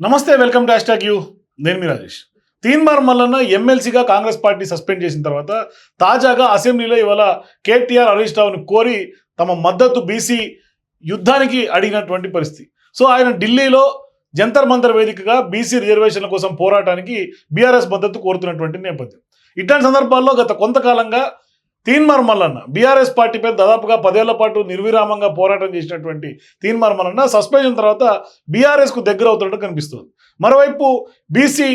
నమస్తే welcome to hash you. నేను మీ రాజేష్. తీన్మార్ మల్లన్న ఎమ్మెల్సీగా కాంగ్రెస్ పార్టీ సస్పెండ్ చేసిన తర్వాత తాజాగా అసెంబ్లీలో ఇవాళ కేటీఆర్ హరీష్ రావుని కోరి తమ మద్దతు బీసీ యుద్ధానికి అడిగినటువంటి పరిస్థితి. సో ఆయన ఢిల్లీలో జంతర్ మంతర్ వేదికగా బీసీ రిజర్వేషన్ల కోసం పోరాటానికి బీఆర్ఎస్ మద్దతు కోరుతున్నటువంటి నేపథ్యం. ఇట్లాంటి సందర్భాల్లో గత కొంతకాలంగా తీన్మార్ మల్లన్న బీఆర్ఎస్ పార్టీపై దాదాపుగా పదేళ్ళ పాటు నిర్విరామంగా పోరాటం చేసినటువంటి తీన్మార్ మల్లన్న సస్పెన్షన్ తర్వాత బీఆర్ఎస్కు దగ్గర అవుతున్నట్టు కనిపిస్తుంది. మరోవైపు బీసీ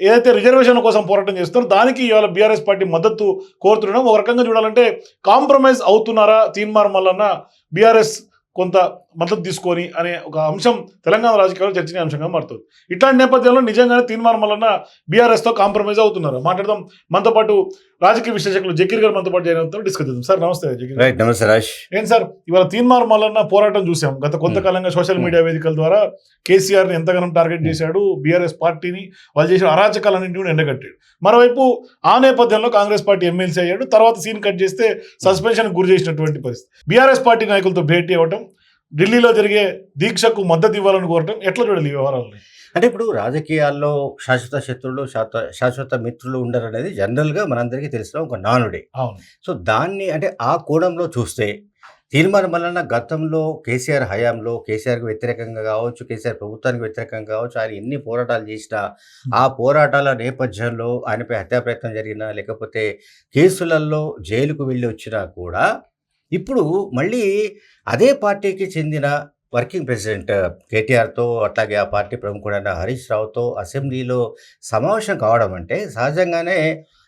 ఏదైతే రిజర్వేషన్ కోసం పోరాటం చేస్తున్నారో దానికి ఇవాళ బీఆర్ఎస్ పార్టీ మద్దతు కోరుతుండడం ఒక రకంగా చూడాలంటే కాంప్రమైజ్ అవుతున్నారా తీన్మార్ మల్లన్న బీఆర్ఎస్ కొంత మద్దతు తీసుకొని అనే ఒక అంశం తెలంగాణ రాజకీయాల్లో చర్చనీయాంశంగా మారుతుంది. ఇట్లాంటి నేపథ్యంలో నిజంగానే తీన్మార్ మల్లన్న బీఆర్ఎస్తో కాంప్రమైజ్ అవుతున్నారు? మాట్లాడదాం. మనతో పాటు రాజకీయ విశ్లేషకులు జకీర్ గారు మనతో పాటు అవుతారు డిస్కస్ చేద్దాం. సార్ నమస్తే జకీర్. రైట్ నమస్తే రాజ్. ఏం సార్ ఇవాళ తీన్మార్ మల్లన్న పోరాటం చూసాం. గత కొంతకాలంగా సోషల్ మీడియా వేదికల ద్వారా కేసీఆర్ని ఎంతగానో టార్గెట్ చేశాడు. బీఆర్ఎస్ పార్టీని వాళ్ళు చేసిన అరాచకాలన్నింటినీ కూడా ఎండగట్టాడు. మరోవైపు ఆ నేపథ్యంలో కాంగ్రెస్ పార్టీ ఎమ్మెల్సీ అయ్యాడు. తర్వాత సీన్ కట్ చేస్తే సస్పెన్షన్ గురి చేసినటువంటి పరిస్థితి. బీఆర్ఎస్ పార్టీ నాయకులతో భేటీ అవ్వటం ఢిల్లీలో జరిగే దీక్షకు మద్దతు ఇవ్వాలని కోరటం ఎట్లా చూడాలి ఈ వ్యవహారాలని? అంటే ఇప్పుడు రాజకీయాల్లో శాశ్వత శత్రువులు శాశ్వత శాశ్వత మిత్రులు ఉండరు అనేది జనరల్గా మనందరికీ తెలిసిన ఒక నానుడే. సో దాన్ని అంటే ఆ కోణంలో చూస్తే తీర్మానం వలన గతంలో కేసీఆర్ హయాంలో కేసీఆర్కి వ్యతిరేకంగా కావచ్చు కేసీఆర్ ప్రభుత్వానికి వ్యతిరేకంగా కావచ్చు ఆయన ఎన్ని పోరాటాలు చేసినా ఆ పోరాటాల నేపథ్యంలో ఆయనపై హత్యా ప్రయత్నం జరిగినా లేకపోతే కేసులలో జైలుకు వెళ్ళి వచ్చినా కూడా ఇప్పుడు మళ్ళీ అదే పార్టీకి చెందిన వర్కింగ్ ప్రెసిడెంట్ కేటీఆర్తో అట్లాగే ఆ పార్టీ ప్రముఖుడైన హరీష్ రావుతో అసెంబ్లీలో సమావేశం కావడం అంటే సహజంగానే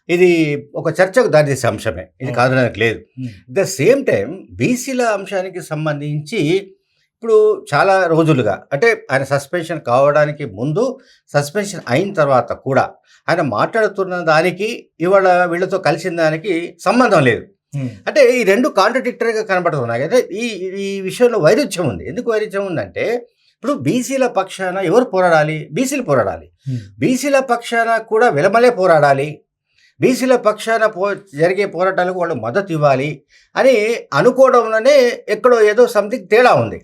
ఇది ఒక చర్చకు దారితీసే అంశమే. ఇది కాదనడానికి లేదు. ద సేమ్ టైం బీసీల అంశానికి సంబంధించి ఇప్పుడు చాలా రోజులుగా అంటే ఆయన సస్పెన్షన్ కావడానికి ముందు సస్పెన్షన్ అయిన తర్వాత కూడా ఆయన మాట్లాడుతున్న దానికి ఇవాళ వీళ్ళతో కలిసిన దానికి సంబంధం లేదు. అంటే ఈ రెండు కాంట్రడిక్టరీగా కనబడుతున్నాయి అయితే ఈ ఈ విషయంలో వైరుధ్యం ఉంది. ఎందుకు వైరుధ్యం ఉందంటే ఇప్పుడు బీసీల పక్షాన ఎవరు పోరాడాలి? బీసీలు పోరాడాలి. బీసీల పక్షాన కూడా వెలమలే పోరాడాలి. బీసీల పక్షాన పో జరిగే పోరాటాలకు వాళ్ళు మద్దతు ఇవ్వాలి అని అనుకోవడంలోనే ఎక్కడో ఏదో సంథింగ్ తేడా ఉంది.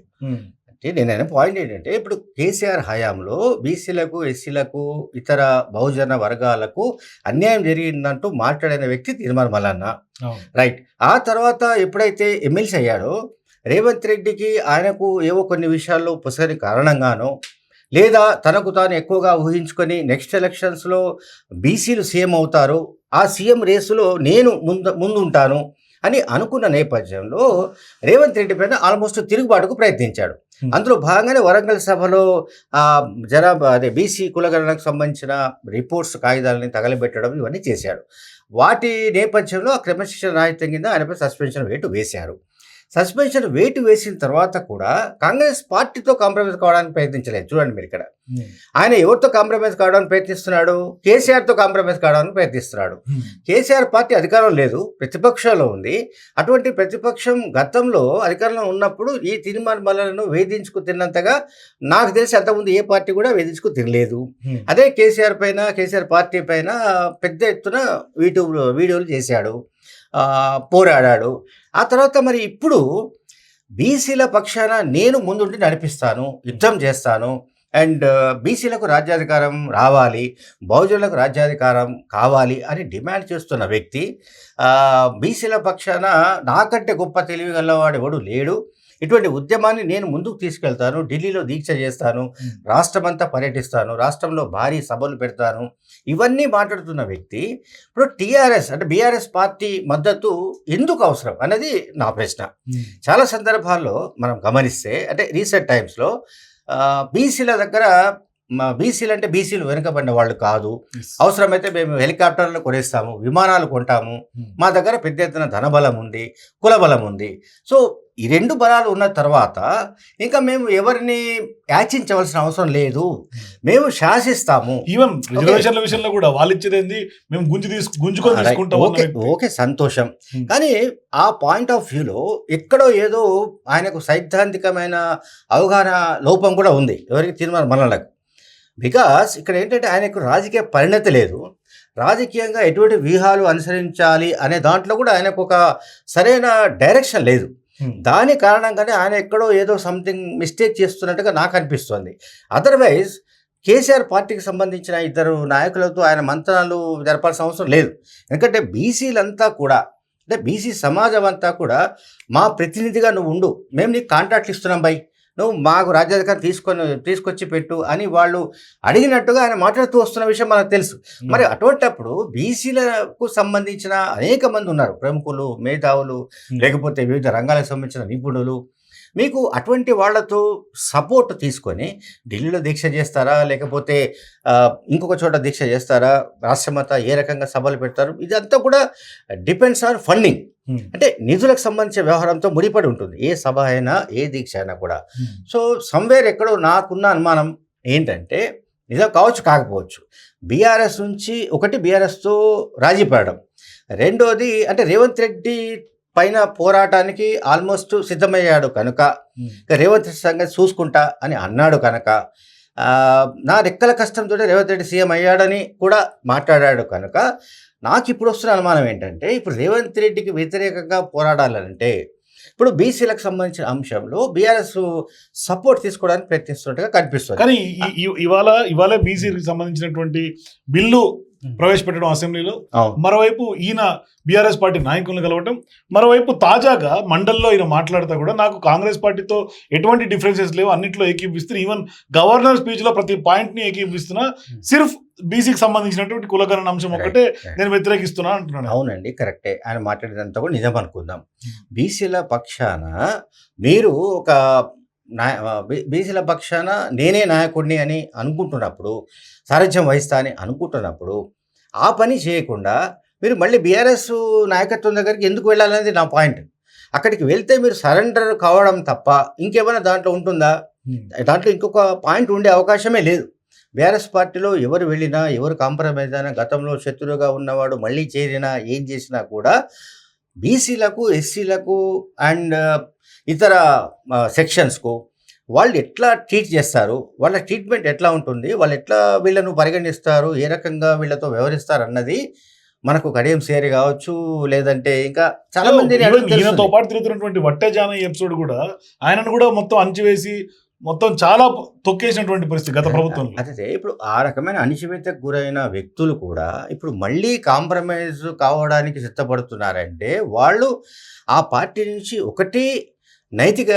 నేను పాయింట్ ఏంటంటే ఇప్పుడు కేసీఆర్ హయాంలో బీసీలకు ఎస్సీలకు ఇతర బహుజన వర్గాలకు అన్యాయం జరిగిందంటూ మాట్లాడిన వ్యక్తి తీర్మానం మల్లన్న. రైట్ ఆ తర్వాత ఎప్పుడైతే ఎమ్మెల్సీ అయ్యాడో రేవంత్ రెడ్డికి ఆయనకు ఏవో కొన్ని విషయాల్లో పుసరి కారణంగానో లేదా తనకు తాను ఎక్కువగా ఊహించుకొని నెక్స్ట్ ఎలక్షన్స్లో బీసీలు సీఎం అవుతారు ఆ సీఎం రేసులో నేను ముందు ముందుంటాను అని అనుకున్న నేపథ్యంలో రేవంత్ రెడ్డి పైన ఆల్మోస్ట్ తిరుగుబాటుకు ప్రయత్నించాడు. అందులో భాగంగానే వరంగల్ సభలో ఆ జనాభా అదే బీసీ కులగణనకు సంబంధించిన రిపోర్ట్స్ కాగితాలని తగలబెట్టడం ఇవన్నీ చేశాడు. వాటి నేపథ్యంలో ఆ క్రమశిక్షణ రాహిత్యం కింద ఆయనపై సస్పెన్షన్ వేటు వేశారు. సస్పెన్షన్ వేటు వేసిన తర్వాత కూడా కాంగ్రెస్ పార్టీతో కాంప్రమైజ్ కావడానికి ప్రయత్నించలేదు. చూడండి మీరు ఇక్కడ. ఆయన ఎవరితో కాంప్రమైజ్ కావడానికి ప్రయత్నిస్తున్నాడు? కేసీఆర్తో కాంప్రమైజ్ కావడానికి ప్రయత్నిస్తున్నాడు. కేసీఆర్ పార్టీ అధికారం లేదు ప్రతిపక్షంలో ఉంది. అటువంటి ప్రతిపక్షం గతంలో అధికారంలో ఉన్నప్పుడు ఈ తీర్మాన బలను వేధించుకు తిన్నంతగా నాకు తెలిసి అంతకుముందు ఏ పార్టీ కూడా వేధించుకు తినలేదు. అదే కేసీఆర్ పైన కేసీఆర్ పార్టీ పైన పెద్ద ఎత్తున యూట్యూబ్లో వీడియోలు చేశాడు. పోరాడాడు. ఆ తర్వాత మరి ఇప్పుడు బీసీల పక్షాన నేను ముందుండి నడిపిస్తాను యుద్ధం చేస్తాను అండ్ బీసీలకు రాజ్యాధికారం రావాలి బహుజనులకు రాజ్యాధికారం కావాలి అని డిమాండ్ చేస్తున్న వ్యక్తి బీసీల పక్షాన నాకంటే గొప్ప తెలివి గలవాడు ఎవడు లేడు. ఇటువంటి ఉద్యమాన్ని నేను ముందుకు తీసుకెళ్తాను ఢిల్లీలో దీక్ష చేస్తాను రాష్ట్రమంతా పర్యటిస్తాను రాష్ట్రంలో భారీ సభలు పెడతాను. ఇవన్నీ మాట్లాడుతున్న వ్యక్తి ఇప్పుడు టీఆర్ఎస్ అంటే బీఆర్ఎస్ పార్టీ మద్దతు ఎందుకు అవసరం అనేది నా ప్రశ్న. చాలా సందర్భాల్లో మనం గమనిస్తే అంటే రీసెంట్ టైమ్స్లో బీసీల దగ్గర బీసీలు అంటే బీసీలు వెనుకబడిన వాళ్ళు కాదు. అవసరమైతే మేము హెలికాప్టర్లు కొనేస్తాము విమానాలు కొంటాము. మా దగ్గర పెద్ద ఎత్తున ధనబలం ఉంది కులబలం ఉంది. సో ఈ రెండు బలాలు ఉన్న తర్వాత ఇంకా మేము ఎవరిని యాచించవలసిన అవసరం లేదు మేము శాసిస్తాము ఈవెన్ రిజర్వేషన్ల విషయంలో కూడా వాళ్ళు ఇచ్చేది మేము గుంజు తీసుకు గుంజుకొని. తీసుకుంటాం ఓకే. ఓకే సంతోషం Hmm. కానీ ఆ పాయింట్ ఆఫ్ వ్యూలో ఎక్కడో ఏదో ఆయనకు సైద్ధాంతికమైన అవగాహన లోపం కూడా ఉంది ఎవరికి తీర్మానం మనలకు బికాస్ ఇక్కడ ఏంటంటే ఆయనకు రాజకీయ పరిణతి లేదు రాజకీయంగా ఎటువంటి వ్యూహాలు అనుసరించాలి అనే దాంట్లో కూడా ఆయనకు ఒక సరైన డైరెక్షన్ లేదు Hmm. Hmm. దాని కారణంగానే ఆయన ఎక్కడో ఏదో సంథింగ్ మిస్టేక్ చేస్తున్నట్టుగా నాకు అనిపిస్తుంది. అదర్వైజ్ కేసీఆర్ పార్టీకి సంబంధించిన ఇద్దరు నాయకులతో ఆయన మంత్రాలు జరపాల్సిన అవసరం లేదు. ఎందుకంటే బీసీలంతా కూడా అంటే బీసీ సమాజం అంతా కూడా మా ప్రతినిధిగా నువ్వు ఉండు మేము నీకు కాంట్రాక్ట్లు ఇస్తున్నాం బై. నువ్వు మాకు రాజ్యాధికారం తీసుకొని తీసుకొచ్చి పెట్టు అని వాళ్ళు అడిగినట్టుగా ఆయన మాట్లాడుతూ వస్తున్న విషయం మనకు తెలుసు. మరి అటువంటప్పుడు బీసీలకు సంబంధించిన అనేక మంది ఉన్నారు. ప్రముఖులు మేధావులు. లేకపోతే వివిధ రంగాలకు సంబంధించిన నిపుణులు మీకు అటువంటి వాళ్ళతో సపోర్ట్ తీసుకొని ఢిల్లీలో దీక్ష చేస్తారా? లేకపోతే ఇంకొక చోట దీక్ష చేస్తారా? రాష్ట్రమత ఏ రకంగా సభలు పెడతారు? ఇదంతా కూడా డిపెండ్స్ ఆన్ ఫండింగ్ అంటే నిధులకు సంబంధించిన వ్యవహారంతో ముడిపడి ఉంటుంది. ఏ సభ అయినా ఏ దీక్ష అయినా కూడా. ఉమ్, సో సమ్వేర్ ఎక్కడో నాకున్న అనుమానం ఏంటంటే నిజం కావచ్చు కాకపోవచ్చు. బీఆర్ఎస్ నుంచి ఒకటి బీఆర్ఎస్తో రాజీ పడడం రెండోది అంటే రేవంత్ రెడ్డి పైన పోరాటానికి ఆల్మోస్ట్ సిద్ధమయ్యాడు కనుక. రేవంత్ రెడ్డి సంగతి చూసుకుంటా అని అన్నాడు కనుక. నా రెక్కల కష్టంతో రేవంత్ రెడ్డి సీఎం అయ్యాడని కూడా మాట్లాడాడు కనుక. నాకు ఇప్పుడు వస్తున్న అనుమానం ఏంటంటే ఇప్పుడు రేవంత్ రెడ్డికి వ్యతిరేకంగా పోరాడాలంటే ఇప్పుడు బీసీలకు సంబంధించిన అంశంలో బీఆర్ఎస్ సపోర్ట్ తీసుకోవడానికి ప్రయత్నిస్తున్నట్టుగా కనిపిస్తుంది. కానీ ఇవాళ ఇవాళ బీసీకి సంబంధించినటువంటి బిల్లు ప్రవేశపెట్టడం అసెంబ్లీలో. మరోవైపు ఈయన బీఆర్ఎస్ పార్టీ నాయకులను కలవటం మరోవైపు తాజాగా మండల్లో ఈయన మాట్లాడుతూ కూడా నాకు కాంగ్రెస్ పార్టీతో ఎటువంటి డిఫరెన్సెస్ లేవు అన్నింటిలో ఏకీపిస్తున్నా ఈవెన్ గవర్నర్ స్పీచ్లో ప్రతి పాయింట్ని ఏకీపిస్తున్నా సిర్ఫ్ బీసీకి సంబంధించినటువంటి కులగణన అంశం ఒక్కటే నేను వ్యతిరేకిస్తున్నా అంటున్నాను. అవునండి కరెక్టే. ఆయన మాట్లాడేదంతా కూడా నిజం అనుకుందాం. Hmm. బీసీల పక్షాన మీరు ఒక నాయ బీ- బీసీల పక్షాన నేనే నాయకుడిని అని అనుకుంటున్నప్పుడు సారథ్యం వహిస్తా అని అనుకుంటున్నప్పుడు ఆ పని చేయకుండా మీరు మళ్ళీ బీఆర్ఎస్ నాయకత్వం దగ్గరికి ఎందుకు వెళ్ళాలనేది నా పాయింట్. అక్కడికి వెళ్తే మీరు సరెండర్ కావడం తప్ప ఇంకేమైనా దాంట్లో ఉంటుందా? దాంట్లో ఇంకొక పాయింట్ ఉండే అవకాశమే లేదు. బీఆర్ఎస్ పార్టీలో ఎవరు వెళ్ళినా ఎవరు కాంప్రమైజ్ అయినా గతంలో శత్రువుగా ఉన్నవాడు మళ్ళీ చేరినా ఏం చేసినా కూడా బీసీలకు ఎస్సీలకు అండ్ ఇతర సెక్షన్స్కు వాళ్ళు ఎట్లా ట్రీట్ చేస్తారు? వాళ్ళ ట్రీట్మెంట్ ఎట్లా ఉంటుంది? వాళ్ళు ఎట్లా వీళ్ళను పరిగణిస్తారు? ఏ రకంగా వీళ్ళతో వ్యవహరిస్తారు అన్నది మనకు కడియం సేరి కావచ్చు లేదంటే ఇంకా చాలా మంది పాటు తిరుగుతున్నటువంటి వట్టెజాన ఎపిసోడ్ కూడా ఆయనను కూడా మొత్తం అంచివేసి మొత్తం చాలా తొక్కేసినటువంటి పరిస్థితి గత ప్రభుత్వంలో. అదే ఇప్పుడు ఆ రకమైన అణిచివేతకు గురైన వ్యక్తులు కూడా ఇప్పుడు మళ్ళీ కాంప్రమైజ్ కావడానికి సిద్ధపడుతున్నారంటే వాళ్ళు ఆ పార్టీ నుంచి ఒకటి నైతిక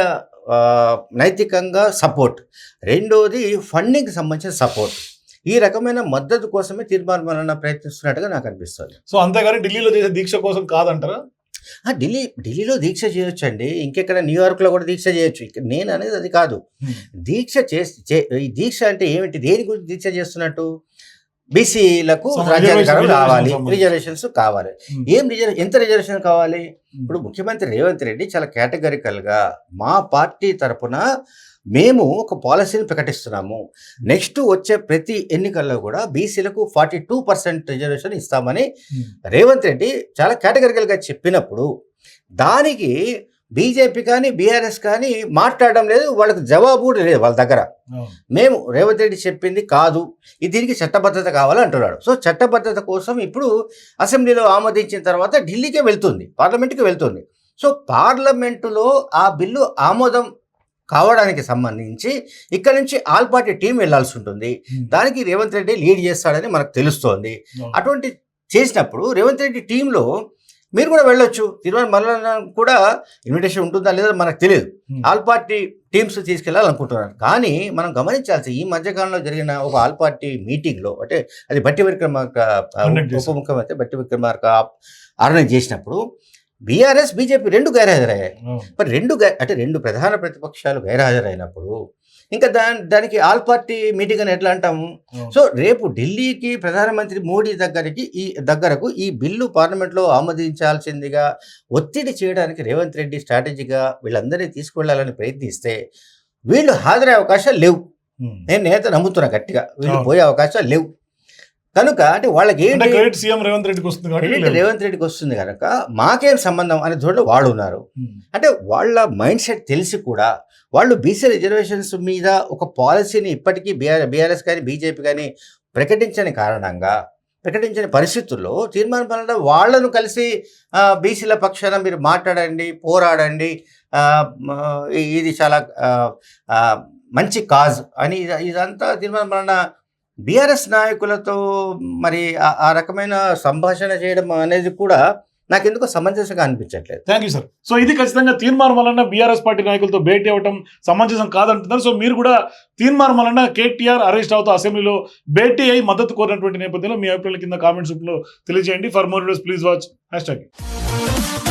నైతికంగా సపోర్ట్. రెండోది ఫండింగ్కి సంబంధించిన సపోర్ట్. ఈ రకమైన మద్దతు కోసమే తీర్మానం ప్రయత్నిస్తున్నట్టుగా నాకు అనిపిస్తుంది. సో అంతేగాని ఢిల్లీలో చేసే దీక్ష కోసం కాదంటారా? ఢిల్లీ ఢిల్లీలో దీక్ష చేయొచ్చు అండి ఇంకెక్కడ న్యూయార్క్లో కూడా దీక్ష చేయొచ్చు. నేను అనేది అది కాదు. దీక్ష చేసి చే- ఈ దీక్ష అంటే ఏమిటి? దేని గురించి దీక్ష చేస్తున్నట్టు? బీసీలకు Some రాజ్యాధికారం కావాలి రిజర్వేషన్స్ కావాలి. ఏం రిజర్వ్ ఎంత రిజర్వేషన్ కావాలి? ఇప్పుడు ముఖ్యమంత్రి రేవంత్ రెడ్డి చాలా కేటగరికల్గా మా పార్టీ తరపున మేము ఒక పాలసీని ప్రకటిస్తున్నాము. నెక్స్ట్ వచ్చే ప్రతి ఎన్నికల్లో కూడా బీసీలకు ఫార్టీ టూ పర్సెంట్ రిజర్వేషన్ ఇస్తామని రేవంత్ రెడ్డి చాలా కేటగరికల్గా చెప్పినప్పుడు దానికి బీజేపీ కానీ బీఆర్ఎస్ కానీ మాట్లాడడం లేదు వాళ్ళకి జవాబు కూడా లేదు వాళ్ళ దగ్గర. మేము రేవంత్ రెడ్డి చెప్పింది కాదు. ఇది దీనికి చట్టబద్ధత కావాలి అంటున్నాడు సో చట్టబద్ధత కోసం ఇప్పుడు అసెంబ్లీలో ఆమోదించిన తర్వాత ఢిల్లీకే వెళ్తుంది పార్లమెంట్కి వెళ్తుంది. సో పార్లమెంటులో ఆ బిల్లు ఆమోదం కావడానికి సంబంధించి ఇక్కడ నుంచి ఆల్ పార్టీ టీం వెళ్ళాల్సి ఉంటుంది. దానికి రేవంత్ రెడ్డి లీడ్ చేస్తాడని మనకు తెలుస్తోంది. అటువంటి చేసినప్పుడు రేవంత్ రెడ్డి టీంలో మీరు కూడా వెళ్ళొచ్చు. తిరుమల మల్ల కూడా ఇన్విటేషన్ ఉంటుందా లేదా మనకు తెలియదు. ఆల్ పార్టీ టీమ్స్ తీసుకెళ్ళాలనుకుంటున్నారు. కానీ మనం గమనించాల్సి ఈ మధ్యకాలంలో జరిగిన ఒక ఆల్ పార్టీ మీటింగ్లో అంటే అది బట్టి విక్రమార్క. ఉప ముఖ్యమంత్రి బట్టి విక్రమార్క ఆర్గనైజ్ చేసినప్పుడు బీఆర్ఎస్ బీజేపీ రెండు గైర్హాజరయ్యాయి. మరి రెండు గై అంటే రెండు ప్రధాన ప్రతిపక్షాలు గైర్హాజరైనప్పుడు ఇంకా దాని దానికి ఆల్ పార్టీ మీటింగ్ అని ఎట్లా అంటాము? సో రేపు ఢిల్లీకి ప్రధానమంత్రి మోడీ దగ్గరికి ఈ దగ్గరకు ఈ బిల్లు పార్లమెంట్లో ఆమోదించాల్సిందిగా ఒత్తిడి చేయడానికి రేవంత్ రెడ్డి స్ట్రాటజీగా వీళ్ళందరినీ తీసుకువెళ్ళాలని ప్రయత్నిస్తే వీళ్ళు హాజరయ్యే అవకాశాలు లేవు. నేను నేత నమ్ముతున్నా గట్టిగా. వీళ్ళు. పోయే అవకాశాలు లేవు. కనుక అంటే వాళ్ళకి ఏంటి క్రెడిట్ సీఎం రేవంత్ రెడ్డికి వస్తుంది క్రెడిట్. రేవంత్ రెడ్డికి వస్తుంది కనుక మాకేం సంబంధం అనే చోట వాళ్ళు ఉన్నారు. అంటే వాళ్ళ మైండ్ సెట్ తెలిసి కూడా వాళ్ళు బీసీ రిజర్వేషన్స్ మీద ఒక పాలసీని ఇప్పటికీ బీఆర్ బీఆర్ఎస్ కానీ బీజేపీ కానీ ప్రకటించని కారణంగా ప్రకటించని పరిస్థితుల్లో తీర్మానం పనుల వాళ్ళను కలిసి బీసీల పక్షాన మీరు మాట్లాడండి పోరాడండి ఇది చాలా మంచి కాజ్ అని ఇది- ఇదంతా తీర్మానం వలన బీఆర్ఎస్ నాయకులతో మరి ఆ- ఆ రకమైన సంభాషణ చేయడం అనేది కూడా నాకు ఎందుకు సమంజసంగా అనిపించట్లేదు. థ్యాంక్ యూ సార్ సో ఇది ఖచ్చితంగా తీర్మానం వలన బీఆర్ఎస్ పార్టీ నాయకులతో భేటీ అవ్వటం సమంజసం కాదంటున్నారు. సో మీరు కూడా తీర్మానం వలన కేటీఆర్ అరెస్ట్ అవుతూ అసెంబ్లీలో భేటీ అయి మద్దతు కోరినటువంటి నేపథ్యంలో మీ అభిప్రాయాల కింద కామెంట్స్లో తెలియజేయండి. For more videos please watch hashtag